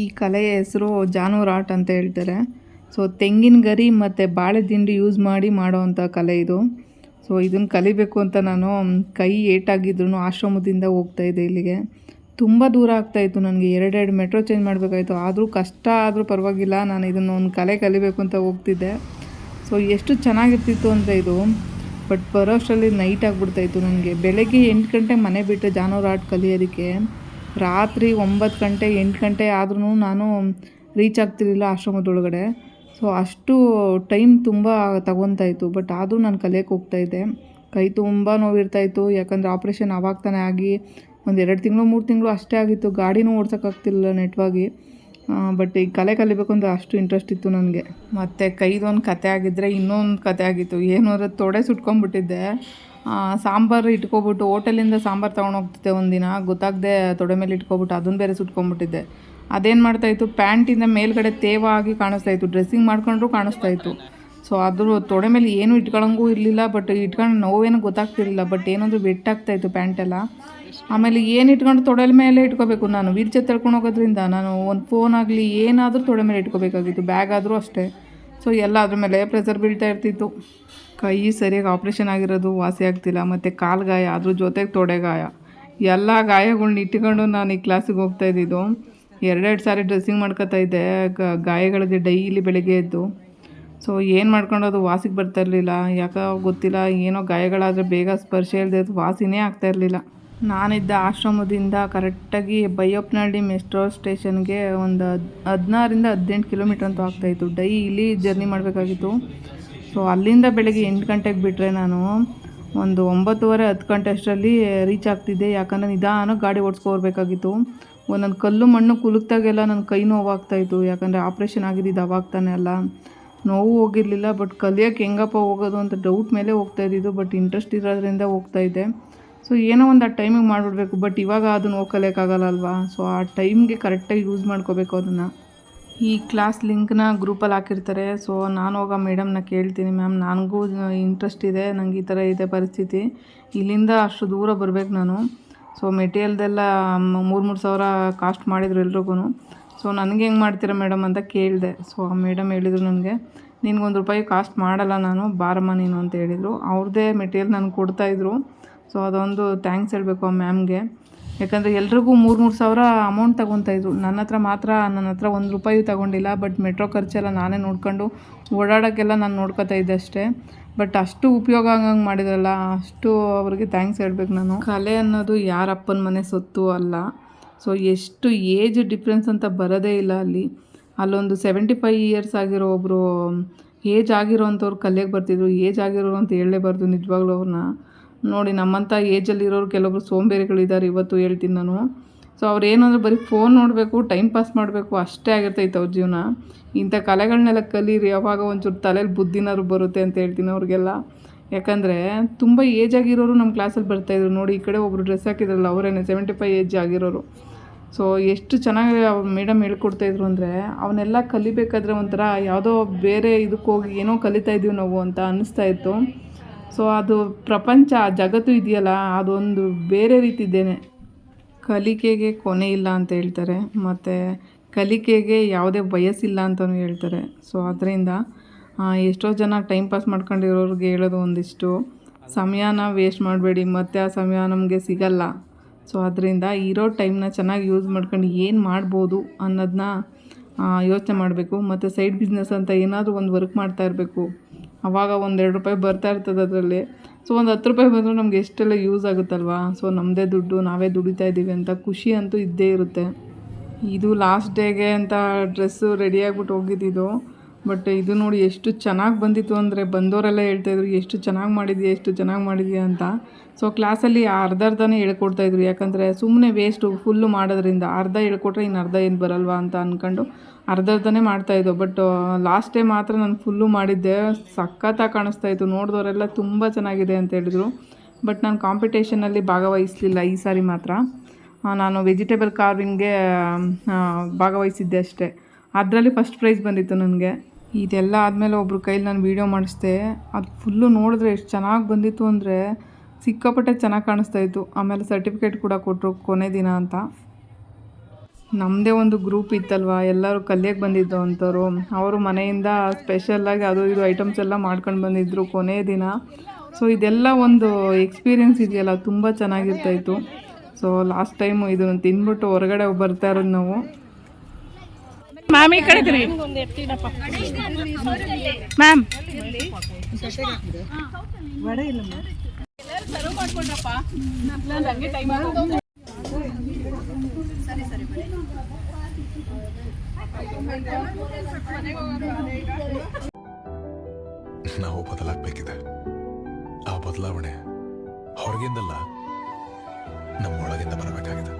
ಈ ಕಲೆಯ ಹೆಸರು ಜಾನುವಾರು ಆರ್ಟ್ ಅಂತ ಹೇಳ್ತಾರೆ. ಸೊ ತೆಂಗಿನ ಗರಿ ಮತ್ತು ಬಾಳೆ ದಿಂಡಿ ಯೂಸ್ ಮಾಡಿ ಮಾಡೋವಂಥ ಕಲೆ ಇದು. ಸೊ ಇದನ್ನು ಕಲಿಬೇಕು ಅಂತ ನಾನು ಕೈ ಏಟಾಗಿದ್ರು ಆಶ್ರಮದಿಂದ ಹೋಗ್ತಾ ಇದ್ದೆ ಇಲ್ಲಿಗೆ. ತುಂಬ ದೂರ ಆಗ್ತಾಯಿತ್ತು ನನಗೆ. ಎರಡೆರಡು ಮೆಟ್ರೋ ಚೇಂಜ್ ಮಾಡಬೇಕಾಯಿತು. ಆದರೂ ಕಷ್ಟ ಆದರೂ ಪರವಾಗಿಲ್ಲ. ನಾನು ಇದನ್ನು ಒಂದು ಕಲೆ ಕಲಿಬೇಕು ಅಂತ ಹೋಗ್ತಿದ್ದೆ. ಸೊ ಎಷ್ಟು ಚೆನ್ನಾಗಿರ್ತಿತ್ತು ಅಂದರೆ ಇದು. ಬಟ್ ಬರೋಷ್ಟರಲ್ಲಿ ನೈಟ್ ಆಗಿಬಿಡ್ತಾಯಿತ್ತು ನನಗೆ. ಬೆಳಗ್ಗೆ ಎಂಟು ಗಂಟೆ ಮನೆ ಬಿಟ್ಟು ಜಾನುವಾರು ಆರ್ಟ್ ಕಲಿಯೋದಕ್ಕೆ ರಾತ್ರಿ ಒಂಬತ್ತು ಗಂಟೆ, ಎಂಟು ಗಂಟೆ ಆದ್ರೂ ನಾನು ರೀಚ್ ಆಗ್ತಿರಲಿಲ್ಲ ಆಶ್ರಮದೊಳಗಡೆ. ಸೊ ಅಷ್ಟು ಟೈಮ್ ತುಂಬ ತಗೊತಾಯಿತ್ತು ಬಟ್ ಆದರೂ ನಾನು ಕಲಿಯೋಕ್ಕೆ ಹೋಗ್ತಾಯಿದ್ದೆ ಕೈ ತುಂಬ ನೋವಿರ್ತಾಯಿತ್ತು ಯಾಕಂದರೆ ಆಪ್ರೇಷನ್ ಆವಾಗ ತಾನೇ ಆಗಿ ಒಂದು ಎರಡು ತಿಂಗಳು, ಮೂರು ತಿಂಗಳು ಅಷ್ಟೇ ಆಗಿತ್ತು. ಗಾಡಿನೂ ಓಡ್ಸೋಕ್ಕಾಗ್ತಿಲ್ಲ ನೆಟ್ವಾಗಿ ಬಟ್ ಈ ಕಲೆ ಕಲಿಬೇಕು ಅಂತ ಅಷ್ಟು ಇಂಟ್ರೆಸ್ಟ್ ಇತ್ತು ನನಗೆ. ಮತ್ತು ಕೈದೊಂದು ಕತೆ ಆಗಿದ್ದರೆ ಇನ್ನೊಂದು ಕತೆ ಆಗಿತ್ತು. ಏನು ಅಂದರೆ ತೊಡೆ ಸುಟ್ಕೊಂಡ್ಬಿಟ್ಟಿದ್ದೆ. ಸಾಂಬಾರು ಇಟ್ಕೊಬಿಟ್ಟು ಹೋಟೆಲಿಂದ ಸಾಂಬಾರು ತೊಗೊಂಡು ಹೋಗ್ತಿದ್ದೆ ಒಂದಿನ. ಗೊತ್ತಾಗದೆ ತೊಡೆ ಮೇಲೆ ಇಟ್ಕೊಬಿಟ್ಟು ಅದನ್ನು ಬೇರೆ ಸುಟ್ಕೊಂಡ್ಬಿಟ್ಟಿದ್ದೆ. ಅದೇನು ಮಾಡ್ತಾಯಿತ್ತು ಪ್ಯಾಂಟಿಂದ ಮೇಲ್ಗಡೆ ತೇವ ಆಗಿ ಕಾಣಿಸ್ತಾಯಿತ್ತು ಡ್ರೆಸ್ಸಿಂಗ್ ಮಾಡ್ಕೊಂಡ್ರೂ ಕಾಣಿಸ್ತಾಯಿತ್ತು ಸೊ ಅದ್ರ ತೊಡೆ ಮೇಲೆ ಏನೂ ಇಟ್ಕೊಳ್ಳೋಂಗೂ ಇರಲಿಲ್ಲ. ಬಟ್ ಇಟ್ಕೊಂಡು ನೋವೇನು ಗೊತ್ತಾಗ್ತಿರಲಿಲ್ಲ. ಬಟ್ ಏನಾದರೂ ಇತ್ತು ಪ್ಯಾಂಟೆಲ್ಲ. ಆಮೇಲೆ ಏನು ಇಟ್ಕೊಂಡು ತೊಡೆ ಮೇಲೆ ಇಟ್ಕೋಬೇಕು ನಾನು? ವೀಲ್ ಚೇರ್ ತಳ್ಕೊಂಡು ಹೋಗೋದ್ರಿಂದ ನಾನು ಒಂದು ಫೋನ್ ಆಗಲಿ ಏನಾದರೂ ತೊಡೆ ಮೇಲೆ ಇಟ್ಕೋಬೇಕಾಗಿತ್ತು. ಬ್ಯಾಗ್ ಆದರೂ ಅಷ್ಟೇ. ಸೊ ಎಲ್ಲ ಅದ್ರ ಮೇಲೆ ಪ್ರೆಷರ್ ಬೀಳ್ತಾ ಇರ್ತಿತ್ತು. ಕೈ ಸರಿಯಾಗಿ ಆಪ್ರೇಷನ್ ಆಗಿರೋದು ವಾಸಿ ಆಗ್ತಿಲ್ಲ. ಮತ್ತು ಕಾಲು ಗಾಯ, ಅದ್ರ ಜೊತೆಗೆ ತೊಡೆ ಗಾಯ. ಎಲ್ಲ ಗಾಯಗಳ್ನ ಇಟ್ಕೊಂಡು ನಾನು ಈ ಕ್ಲಾಸಿಗೆ ಹೋಗ್ತಾ ಇದ್ದಿದ್ದು. ಎರಡೆರಡು ಸಾರಿ ಡ್ರೆಸ್ಸಿಂಗ್ ಮಾಡ್ಕೊತಾ ಇದ್ದೆ. ಗಾಯಗಳಿಗೆ ಡೈಲಿ ಬೆಳಗ್ಗೆ ಎದ್ದು. ಸೊ ಏನು ಮಾಡ್ಕೊಂಡು ಅದು ವಾಸಿಗೆ ಬರ್ತಾ ಇರಲಿಲ್ಲ. ಯಾಕೋ ಗೊತ್ತಿಲ್ಲ, ಏನೋ ಗಾಯಗಳಾದರೆ ಬೇಗ ಸ್ಪರ್ಶ ಇಲ್ಲದೆ ವಾಸಿನೇ ಆಗ್ತಾ ಇರಲಿಲ್ಲ. ನಾನಿದ್ದ ಆಶ್ರಮದಿಂದ ಕರೆಕ್ಟಾಗಿ ಬೈಯಪ್ಪನಹಳ್ಳಿ ಮೆಸ್ಟ್ರೋ ಸ್ಟೇಷನ್ಗೆ ಒಂದು ಹದಿನಾರಿಂದ ಹದಿನೆಂಟು ಕಿಲೋಮೀಟ್ರ್ ಅಂತೂ ಆಗ್ತಾಯಿತ್ತು ಡೈಲಿ ಜರ್ನಿ ಮಾಡಬೇಕಾಗಿತ್ತು. ಸೊ ಅಲ್ಲಿಂದ ಬೆಳಗ್ಗೆ ಎಂಟು ಗಂಟೆಗೆ ಬಿಟ್ಟರೆ ನಾನು ಒಂದು ಒಂಬತ್ತುವರೆ, ಹತ್ತು ಗಂಟೆ ಅಷ್ಟರಲ್ಲಿ ರೀಚ್ ಆಗ್ತಿದ್ದೆ. ಯಾಕಂದರೆ ನಿಧಾನ ಗಾಡಿ ಓಡಿಸ್ಕೊಬರ್ಬೇಕಾಗಿತ್ತು ಒಂದೊಂದು ಕಲ್ಲು ಮಣ್ಣು ಕುಲುಕ್ದಾಗೆಲ್ಲ ನನ್ನ ಕೈ ನೋವಾಗ್ತಾಯಿತ್ತು ಯಾಕಂದರೆ ಆಪ್ರೇಷನ್ ಆಗಿದ್ದು ಅವಾಗ ತಾನೇ ಅಲ್ಲ. ನೋವು ಹೋಗಿರಲಿಲ್ಲ ಬಟ್ ಕಲಿಯೋಕ್ಕೆ ಹೆಂಗಪ್ಪ ಹೋಗೋದು ಅಂತ ಡೌಟ್ ಮೇಲೆ ಹೋಗ್ತಾ ಇದ್ದಿದ್ದು ಬಟ್ ಇಂಟ್ರೆಸ್ಟ್ ಇರೋದ್ರಿಂದ ಹೋಗ್ತಾಯಿದ್ದೆ ಸೊ ಏನೋ ಒಂದು ಆ ಟೈಮಿಗೆ ಮಾಡಿಬಿಡ್ಬೇಕು ಬಟ್ ಇವಾಗ ಅದನ್ನು ಹೋಗಿ ಕಲಿಯೋಕ್ಕಾಗಲ್ಲ ಅಲ್ವಾ ಸೊ ಆ ಟೈಮ್ಗೆ ಕರೆಕ್ಟಾಗಿ ಯೂಸ್ ಮಾಡ್ಕೋಬೇಕು ಅದನ್ನು. ಈ ಕ್ಲಾಸ್ ಲಿಂಕ್ನ ಗ್ರೂಪಲ್ಲಿ ಹಾಕಿರ್ತಾರೆ. ಸೊ ನಾನು ಹೋಗೋ ಮೇಡಮ್ನ ಕೇಳ್ತೀನಿ ಮ್ಯಾಮ್ ನನಗೂ ಇಂಟ್ರೆಸ್ಟ್ ಇದೆ ನನಗೆ ಈ ಥರ ಇದೆ ಪರಿಸ್ಥಿತಿ. ಇಲ್ಲಿಂದ ಅಷ್ಟು ದೂರ ಬರಬೇಕು ನಾನು. ಸೊ ಮೆಟೀರಿಯಲ್ದೆಲ್ಲ ಮೂರು ಮೂರು ಸಾವಿರ ಕಾಸ್ಟ್ ಮಾಡಿದ್ರು ಎಲ್ರಿಗೂ ಸೊ ನನಗೆ ಹೆಂಗೆ ಮಾಡ್ತೀರಾ ಮೇಡಮ್ ಅಂತ ಕೇಳಿದೆ. ಸೊ ಆ ಮೇಡಮ್ ಹೇಳಿದರು ನನಗೆ, ನಿನಗೊಂದು ರೂಪಾಯಿ ಕಾಸ್ಟ್ ಮಾಡಲ್ಲ ನಾನು, ಬಾರಮ್ಮ ನೀನು ಅಂತ ಹೇಳಿದರು. ಅವ್ರದ್ದೇ ಮೆಟೀರಿಯಲ್ ನನಗೆ ಕೊಡ್ತಾಯಿದ್ರು ಸೊ ಅದೊಂದು ಥ್ಯಾಂಕ್ಸ್ ಹೇಳಬೇಕು ಆ ಮ್ಯಾಮ್ಗೆ ಯಾಕಂದರೆ ಎಲ್ರಿಗೂ ಮೂರು ಮೂರು ಸಾವಿರ ಅಮೌಂಟ್ ತೊಗೊತಾಯಿದ್ರು ನನ್ನ ಹತ್ರ ಮಾತ್ರ, ನನ್ನ ಹತ್ರ ಒಂದು ರೂಪಾಯಿ ತಗೊಂಡಿಲ್ಲ. ಬಟ್ ಮೆಟ್ರೋ ಖರ್ಚೆಲ್ಲ ನಾನೇ ನೋಡ್ಕೊಂಡು ಓಡಾಡೋಕ್ಕೆಲ್ಲ ನಾನು ನೋಡ್ಕೋತಾ ಇದ್ದೆ ಅಷ್ಟೇ. ಬಟ್ ಅಷ್ಟು ಉಪಯೋಗ ಆಗಂಗೆ ಮಾಡಿದ್ರಲ್ಲ, ಅಷ್ಟು ಅವ್ರಿಗೆ ಥ್ಯಾಂಕ್ಸ್ ಹೇಳ್ಬೇಕು ನಾನು. ಕಲೆ ಅನ್ನೋದು ಯಾರಪ್ಪನ ಮನೆ ಸೊತ್ತು ಅಲ್ಲ. ಸೊ ಎಷ್ಟು ಏಜ್ ಡಿಫ್ರೆನ್ಸ್ ಅಂತ ಬರೋದೇ ಇಲ್ಲ ಅಲ್ಲಿ. ಅಲ್ಲೊಂದು ಸೆವೆಂಟಿ ಫೈವ್ ಇಯರ್ಸ್ ಆಗಿರೋ ಒಬ್ಬರು ಏಜ್ ಆಗಿರೋ ಅಂಥವ್ರು ಕಲೆಗೆ ಬರ್ತಿದ್ರು ಏಜ್ ಆಗಿರೋರು ಅಂತ ಹೇಳಲೇಬಾರ್ದು ನಿಜವಾಗ್ಲೂ ಅವ್ರನ್ನ ನೋಡಿ ನಮ್ಮಂಥ ಏಜಲ್ಲಿರೋರು ಕೆಲವೊಬ್ರು ಸೋಂಬೇರಿಗಳಿದ್ದಾರೆ ಇವತ್ತು ಹೇಳ್ತೀನಿ ನಾನು. ಸೊ ಅವ್ರು ಏನಂದ್ರೆ ಬರೀ ಫೋನ್ ನೋಡಬೇಕು ಟೈಮ್ ಪಾಸ್ ಮಾಡಬೇಕು, ಅಷ್ಟೇ ಆಗಿರ್ತೈತೆ ಅವ್ರ ಜೀವನ. ಇಂಥ ಕಲೆಗಳನ್ನೆಲ್ಲ ಕಲೀರಿ ಯಾವಾಗ ಒಂಚೂರು ತಲೆಯಲ್ಲಿ ಬುದ್ಧಿನಾರು ಬರುತ್ತೆ ಅಂತ ಹೇಳ್ತೀನಿ ಅವ್ರಿಗೆಲ್ಲ. ಯಾಕಂದರೆ, ತುಂಬ ಏಜ್ ಆಗಿರೋರು ನಮ್ಮ ಕ್ಲಾಸಲ್ಲಿ ಬರ್ತಾಯಿದ್ರು ನೋಡಿ, ಈ ಕಡೆ ಒಬ್ಬರು ಡ್ರೆಸ್ ಹಾಕಿದ್ರಲ್ಲ, ಅವರೇನೆ ಸೆವೆಂಟಿ ಫೈವ್ ಏಜ್ ಆಗಿರೋರು. ಸೊ ಎಷ್ಟು ಚೆನ್ನಾಗಿ ಅವ್ರು ಮೇಡಮ್ ಹೇಳ್ಕೊಡ್ತಾಯಿದ್ರು ಅಂದರೆ ಅವನ್ನೆಲ್ಲ ಕಲಿಬೇಕಾದ್ರೆ ಒಂಥರ ಯಾವುದೋ ಬೇರೆ ಇದಕ್ಕೆ ಹೋಗಿ ಏನೋ ಕಲಿತಾ ಇದ್ದೀವಿ ನಾವು ಅಂತ ಅನ್ನಿಸ್ತಾ ಇತ್ತು. ಸೊ ಅದು ಪ್ರಪಂಚ, ಜಗತ್ತು ಇದೆಯಲ್ಲ, ಅದೊಂದು ಬೇರೆ ರೀತಿದ್ದೇನೆ ಕಲಿಕೆಗೆ ಕೊನೆ ಇಲ್ಲ ಅಂತ ಹೇಳ್ತಾರೆ. ಮತ್ತು ಕಲಿಕೆಗೆ ಯಾವುದೇ ವಯಸ್ಸಿಲ್ಲ ಅಂತಲೂ ಹೇಳ್ತಾರೆ. ಸೊ ಅದರಿಂದ ಎಷ್ಟೋ ಜನ ಟೈಮ್ ಪಾಸ್ ಮಾಡ್ಕೊಂಡಿರೋರಿಗೆ ಹೇಳೋದು ಒಂದಿಷ್ಟು. ಸಮಯನ ವೇಸ್ಟ್ ಮಾಡಬೇಡಿ, ಮತ್ತು ಆ ಸಮಯ ನಮಗೆ ಸಿಗಲ್ಲ. ಸೊ ಅದರಿಂದ ಇರೋ ಟೈಮ್ನ ಚೆನ್ನಾಗಿ ಯೂಸ್ ಮಾಡ್ಕೊಂಡು ಏನು ಮಾಡ್ಬೋದು ಅನ್ನೋದನ್ನ ಯೋಚನೆ ಮಾಡಬೇಕು. ಮತ್ತು ಸೈಡ್ ಬಿಸ್ನೆಸ್ ಅಂತ ಏನಾದರೂ ಒಂದು ವರ್ಕ್ ಮಾಡ್ತಾ ಇರಬೇಕು. ಆವಾಗ ಎರಡು ರೂಪಾಯಿ ಬರ್ತಾ ಇರ್ತದೆ ಅದರಲ್ಲಿ. ಸೊ ಒಂದು ಹತ್ತು ರೂಪಾಯಿ ಬಂದರೂ ನಮ್ಗೆ ಎಷ್ಟೆಲ್ಲ ಯೂಸ್ ಆಗುತ್ತಲ್ವಾ? ಸೊ ನಮ್ಮದೇ ದುಡ್ಡು, ನಾವೇ ದುಡಿತಾ ಇದ್ದೀವಿ ಅಂತ ಖುಷಿ ಅಂತೂ ಇದ್ದೇ ಇರುತ್ತೆ. ಇದು ಲಾಸ್ಟ್ ಡೇಗೆ ಅಂತ ಡ್ರೆಸ್ಸು ರೆಡಿಯಾಗ್ಬಿಟ್ಟು ಹೋಗಿದ್ದಿದ್ದು ಬಟ್ ಇದು ನೋಡಿ ಎಷ್ಟು ಚೆನ್ನಾಗಿ ಬಂದಿತ್ತು ಅಂದರೆ ಬಂದವರೆಲ್ಲ ಹೇಳ್ತಾಯಿದ್ರು ಎಷ್ಟು ಚೆನ್ನಾಗಿ ಮಾಡಿದ್ಯಾ, ಎಷ್ಟು ಚೆನ್ನಾಗಿ ಮಾಡಿದ್ಯಾ ಅಂತ. ಸೊ ಕ್ಲಾಸಲ್ಲಿ ಅರ್ಧ ಅರ್ಧನೇ ಹೇಳ್ಕೊಡ್ತಾಯಿದ್ರು ಯಾಕಂದರೆ ಸುಮ್ಮನೆ ವೇಸ್ಟು ಫುಲ್ಲು ಮಾಡೋದ್ರಿಂದ ಅರ್ಧ ಹೇಳ್ಕೊಟ್ರೆ ಇನ್ನು ಅರ್ಧ ಏನು ಬರಲ್ವಾ ಅಂತ ಅಂದ್ಕೊಂಡು ಅರ್ಧ ಅರ್ಧನೇ ಮಾಡ್ತಾಯಿದ್ದು ಬಟ್ ಲಾಸ್ಟ್ ಡೇ ಮಾತ್ರ ನಾನು ಫುಲ್ಲು ಮಾಡಿದ್ದೆ. ಸಖತ್ತಾಗಿ ಕಾಣಿಸ್ತಾ ಇತ್ತು. ನೋಡಿದವರೆಲ್ಲ ತುಂಬ ಚೆನ್ನಾಗಿದೆ ಅಂತ ಹೇಳಿದರು. ಬಟ್ ನಾನು ಕಾಂಪಿಟೇಷನಲ್ಲಿ ಭಾಗವಹಿಸಲಿಲ್ಲ ಈ ಸಾರಿ ಮಾತ್ರ. ನಾನು ವೆಜಿಟೇಬಲ್ ಕಾರ್ವಿಂಗ್ಗೆ ಭಾಗವಹಿಸಿದ್ದೆ ಅಷ್ಟೇ. ಅದರಲ್ಲಿ ಫಸ್ಟ್ ಪ್ರೈಸ್ ಬಂದಿತ್ತು ನನಗೆ. ಇದೆಲ್ಲ ಆದಮೇಲೆ ಒಬ್ರು ಕೈಲಿ ನಾನು ವೀಡಿಯೋ ಮಾಡಿಸ್ದೆ. ಅದು ಫುಲ್ಲು ನೋಡಿದ್ರೆ ಎಷ್ಟು ಚೆನ್ನಾಗಿ ಬಂದಿತ್ತು ಅಂದರೆ ಸಿಕ್ಕಾಪಟ್ಟೆ ಚೆನ್ನಾಗಿ ಕಾಣಿಸ್ತಾ ಇತ್ತು. ಆಮೇಲೆ ಸರ್ಟಿಫಿಕೇಟ್ ಕೂಡ ಕೊಟ್ಟರು ಕೊನೆ ದಿನ ಅಂತ. ನಮ್ಮದೇ ಒಂದು ಗ್ರೂಪ್ ಇತ್ತಲ್ವ, ಎಲ್ಲರೂ ಕಲಿಯಕ್ಕೆ ಬಂದಿದ್ದು ಅಂಥವ್ರು ಅವರು ಮನೆಯಿಂದ ಸ್ಪೆಷಲ್ಲಾಗಿ ಅದು ಇದು ಐಟಮ್ಸ್ ಎಲ್ಲ ಮಾಡ್ಕೊಂಡು ಬಂದಿದ್ದರು ಕೊನೆಯ ದಿನ. ಸೊ ಇದೆಲ್ಲ ಒಂದು ಎಕ್ಸ್ಪೀರಿಯೆನ್ಸ್ ಇದೆಯಲ್ಲ, ತುಂಬ ಚೆನ್ನಾಗಿರ್ತಾಯಿತ್ತು ಸೊ ಲಾಸ್ಟ್ ಟೈಮು ಇದನ್ನು ತಿಂದ್ಬಿಟ್ಟು ಹೊರಗಡೆ ಬರ್ತಾ ಇರೋದು ನಾವು. ಮ್ಯಾಮ್ ಈ ಕಡೆ ತಿರುಗಿ. ಮ್ಯಾಮ್ ನಾವು ಬದಲಾಗಬೇಕಿದೆ. ಆ ಬದಲಾವಣೆ ಹೊರಗಿಂದಲ್ಲ ನಮ್ಮೊಳಗಿಂದ ಬರಬೇಕಾಗಿದೆ.